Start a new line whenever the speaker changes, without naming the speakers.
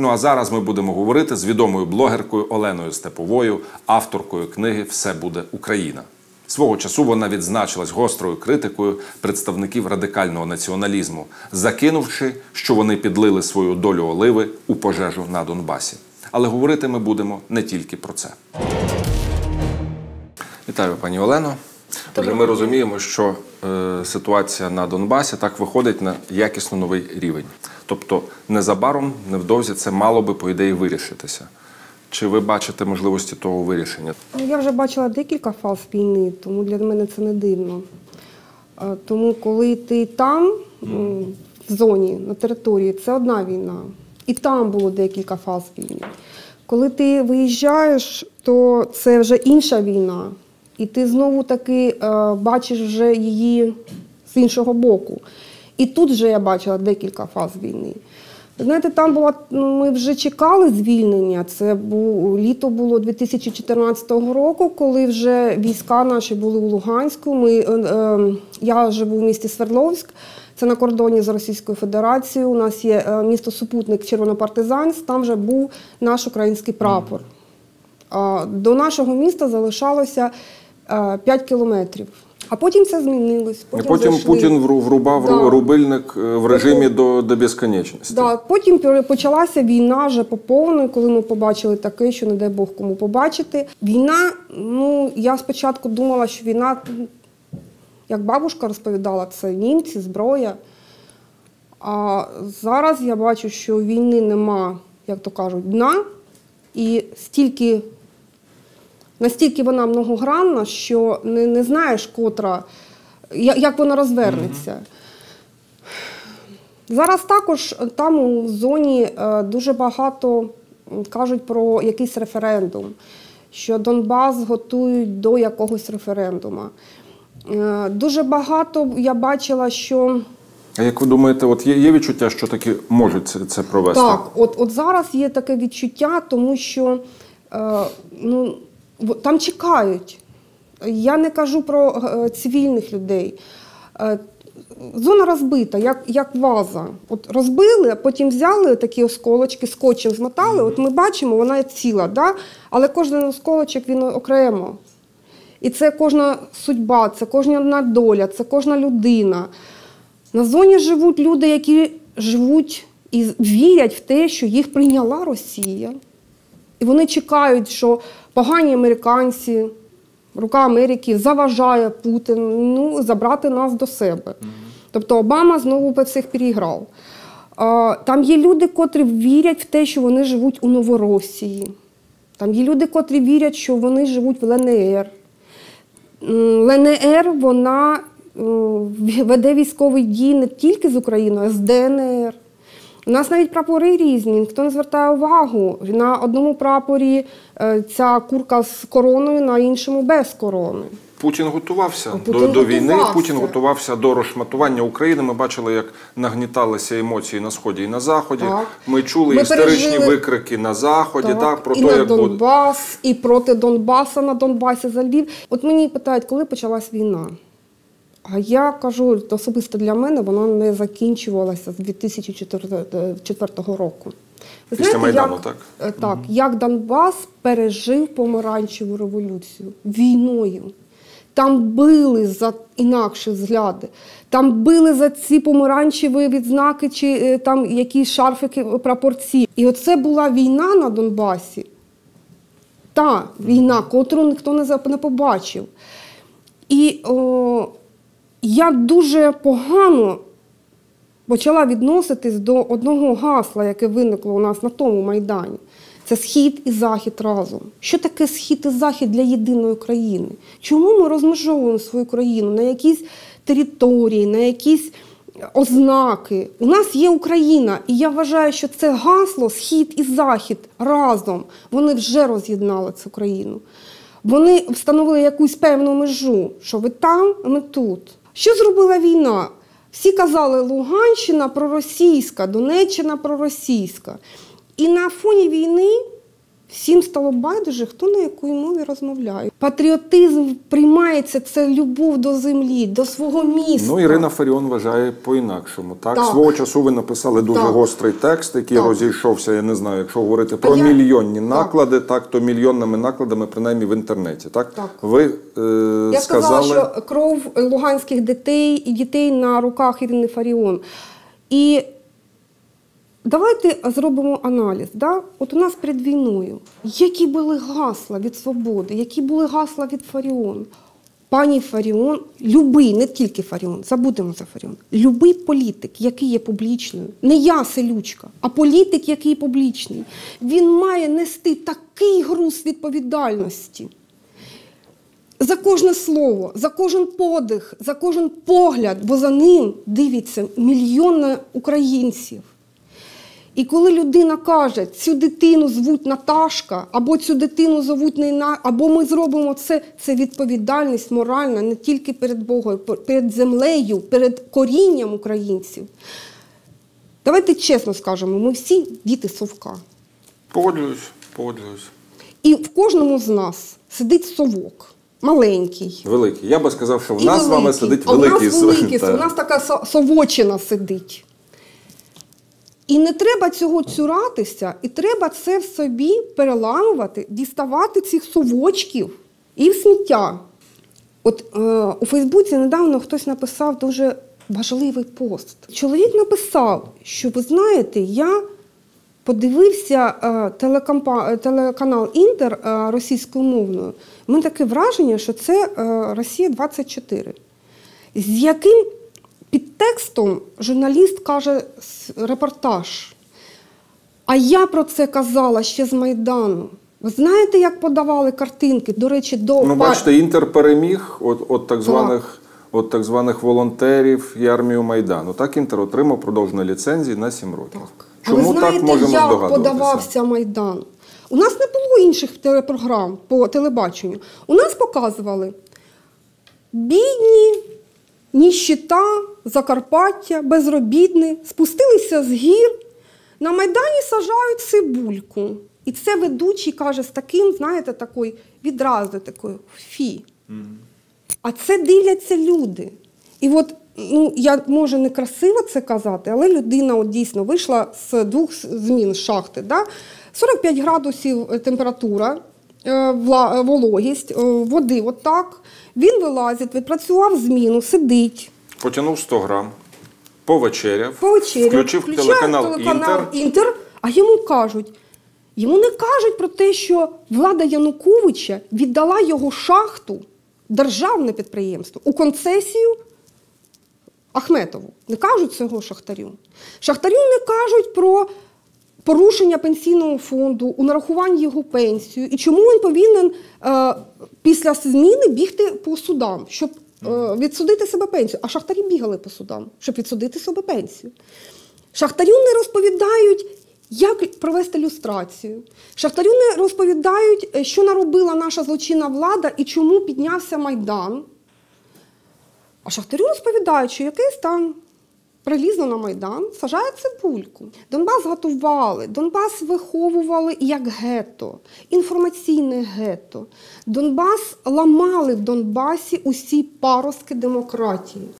Ну а зараз ми будемо говорити з відомою блогеркою Оленою Степовою, авторкою книги Все буде Україна. Свого часу вона відзначилась гострою критикою представників радикального націоналізму, закинувши, що вони підлили свою долю оливи у пожежу на Донбасі. Але говорити ми будемо не тільки про це. Вітаю, пані Олено. Отже, ми розуміємо, що е, ситуація на Донбасі так виходить на якісно новий рівень. Тобто, незабаром, невдовзі це мало би, по ідеї, вирішитися. Чи ви бачите можливості того вирішення?
Ну, Я вже бачила декілька фаз війни, тому для мене це не дивно. Е, Тому коли ти там, м, в зоні, на території, це одна війна. І там було декілька фаз війни. Коли ти виїжджаєш, то це вже інша війна. І ти знову таки е, бачиш вже її з іншого боку. І тут вже я бачила декілька фаз війни. Знаєте, там була, ну, ми вже чекали звільнення. Це був, літо було 2014 року, коли вже війська наші були у Луганську. Ми, е, е, я живу в місті Свердловськ, це на кордоні з Російською Федерацією. У нас є е, місто Супутник Червонопартизанськ, там вже був наш український прапор. До нашого міста залишалося 5 кілометрів. А потім це змінилось.
І потім
зайшли-
Путін врубав
Да.
рубильник е, в режимі до, до безконечності.
Да, потім почалася війна вже по повній, коли ми побачили таке, що не дай Бог кому побачити. Війна, ну я спочатку думала, що війна, як бабушка розповідала, це німці, зброя. А зараз я бачу, що війни нема, як то кажуть, дна, і стільки, настільки вона многогранна, що не, не знаєш, котра, як вона розвернеться. Зараз також там у зоні е, дуже багато кажуть про якийсь референдум, що Донбас готують до якогось референдуму. Е, Дуже багато я бачила, що
А як ви думаєте, от є, є відчуття, що таки можуть це, це провести?
так, от, от зараз є таке відчуття, тому що е, ну, там чекають. Я не кажу про е, цивільних людей. Е, Зона розбита, як, як ваза. От розбили, потім взяли такі осколочки, скотчем змотали. От ми бачимо, вона ціла, да? але кожен осколочок він окремо. І це кожна судьба, це кожна доля, це кожна людина. На зоні живуть люди, які живуть і вірять в те, що їх прийняла Росія. І вони чекають, що погані американці, рука Америки заважає Путін ну, забрати нас до себе. Тобто Обама знову би всіх переіграв. Там є люди, котрі вірять в те, що вони живуть у Новоросії. Там є люди, котрі вірять, що вони живуть в ЛНР. ЛНР вона веде військовий дій не тільки з Україною, а з ДНР. У нас навіть прапори різні, ніхто не звертає увагу. На одному прапорі е, ця курка з короною, на іншому без корони.
Путін готувався
Путін
до, до війни.
готувався.
Путін готувався до розшматування України. Ми бачили, як нагніталися емоції на сході і на заході.
Так.
Ми чули
Ми
істеричні
пережили-
викрики на заході. Так, про
і
те,
на
як буде.
Донбас, і проти Донбаса на Донбасі за Львів. От мені питають, коли почалась війна. А я кажу, особисто для мене вона не закінчувалася з 2004 року. Ви
Після Майдану,
як,
так?
е, Так, як Донбас пережив помаранчеву революцію війною. Там били за інакші взгляди, там били за ці помаранчеві відзнаки чи е, там якісь шарфики прапорці. І оце була війна на Донбасі. Та війна, котру ніхто не не побачив. І о, я дуже погано почала відноситись до одного гасла, яке виникло у нас на тому майдані. Це схід і захід разом. Що таке схід і захід для єдиної країни? Чому ми розмежовуємо свою країну на якісь території, на якісь ознаки? У нас є Україна, і я вважаю, що це гасло схід і захід разом. Вони вже роз'єднали цю країну. Вони встановили якусь певну межу, що ви там, а ми тут. Що зробила війна? Всі казали Луганщина проросійська, Донеччина проросійська. І на фоні війни Всім стало байдуже, хто на якій мові розмовляє. Патріотизм приймається це любов до землі, до свого міста.
Ну, Ірина Фаріон вважає по-інакшому. Так?
Так.
свого часу ви написали дуже
Так.
гострий текст, який
Так.
розійшовся. Я не знаю, якщо говорити про
я-
мільйонні
Так.
наклади, так то мільйонними накладами, принаймні в інтернеті. Так,
Так.
ви е,
Я
сказали,
сказала, що кров луганських дітей і дітей на руках Ірини Фаріон. І давайте зробимо аналіз. Да? От у нас перед війною, які були гасла від свободи, які були гасла від Фаріон. Пані Фаріон, любий, не тільки Фаріон, забудемо за Фаріон, любий політик, який є публічною, не я селючка, а політик, який публічний, він має нести такий груз відповідальності за кожне слово, за кожен подих, за кожен погляд, бо за ним дивиться мільйони українців. І коли людина каже, цю дитину звуть Наташка, або цю дитину звуть не Іна, або ми зробимо це, це відповідальність моральна не тільки перед Богом, перед землею, перед корінням українців. Давайте чесно скажемо, ми всі діти совка.
погоджуюсь, погоджуюсь.
І в кожному з нас сидить совок, маленький.
Великий. Я би сказав, що в
І
нас з вами
великий.
сидить
а
великий
У нас великий, у нас така совочина сидить. І не треба цього цуратися, і треба це в собі переламувати, діставати цих совочків і в сміття. От е, у Фейсбуці недавно хтось написав дуже важливий пост. Чоловік написав, що ви знаєте, я подивився е, телекомпа- телеканал Інтер е, російською мовною. У таке враження, що це е, Росія 24. З яким підтекстом журналіст каже репортаж. А я про це казала ще з Майдану. Ви знаєте, як подавали картинки? До речі, до
Ну, бачите, Інтер переміг от, от так званих. От так званих волонтерів і армію Майдану. Так Інтер отримав продовження ліцензії на 7 років.
Так.
Чому
а ви знаєте,
так можемо
як подавався Майдан? У нас не було інших телепрограм по телебаченню. У нас показували бідні, ніщита, Закарпаття, безробітні, спустилися з гір, на Майдані сажають цибульку. І це ведучий каже з таким, знаєте, такою відразу такою фі. А це дивляться люди. І от, ну, я може не красиво це казати, але людина от дійсно вийшла з двох змін шахти. Да? 45 градусів е, температура, вологість, е, води отак. Він вилазить, відпрацював зміну, сидить.
Потягнув 100 грам, повечеряв,
Повечеряв,
включив
включає
телеканал, Інтер.
Інтер, а йому кажуть, йому не кажуть про те, що влада Януковича віддала його шахту, державне підприємство, у концесію Ахметову. Не кажуть цього шахтарю. Шахтарю не кажуть про порушення пенсійного фонду, у нарахуванні його пенсію, і чому він повинен е, після зміни бігти по судам, щоб е, відсудити себе пенсію. А шахтарі бігали по судам, щоб відсудити себе пенсію. Шахтарю не розповідають, як провести люстрацію. Шахтарю не розповідають, е, що наробила наша злочинна влада і чому піднявся Майдан. А шахтарю розповідають, що якийсь там прилізло на Майдан, сажає цибульку. Донбас готували, Донбас виховували як гетто, інформаційне гетто. Донбас ламали в Донбасі усі паростки демократії.